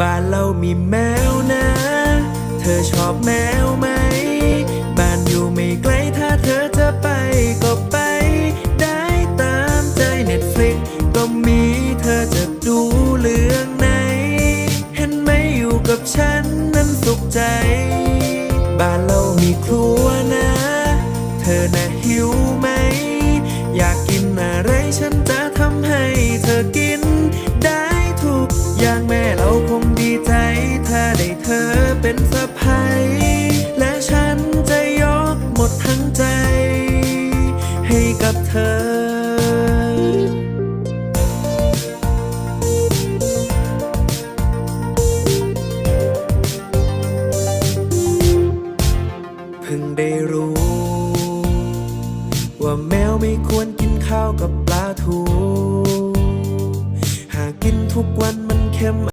บ้านเรามีแมวนะ เธอชอบแมวไหม บ้านอยู่ไม่ไกลถ้าเธอจะไปก็ไป ได้ตามใจ Netflix ก็มีเธอจะดูเรื่องไหน เห็นไหมอยู่กับฉันนั้นสุขใจ บ้านเรามีครัวนะ เธอน่ะหิวไหม อยากกินอะไรฉัน เราคงดีใจ ถ้าได้เธอเป็นสะพายและฉันจะยกหมดทั้งใจ ให้กับเธอพิ่งได้รู้ ว่าแมวไม่ควรกินข้าวกับปลาทู หากกินทุกวันมันเค็ม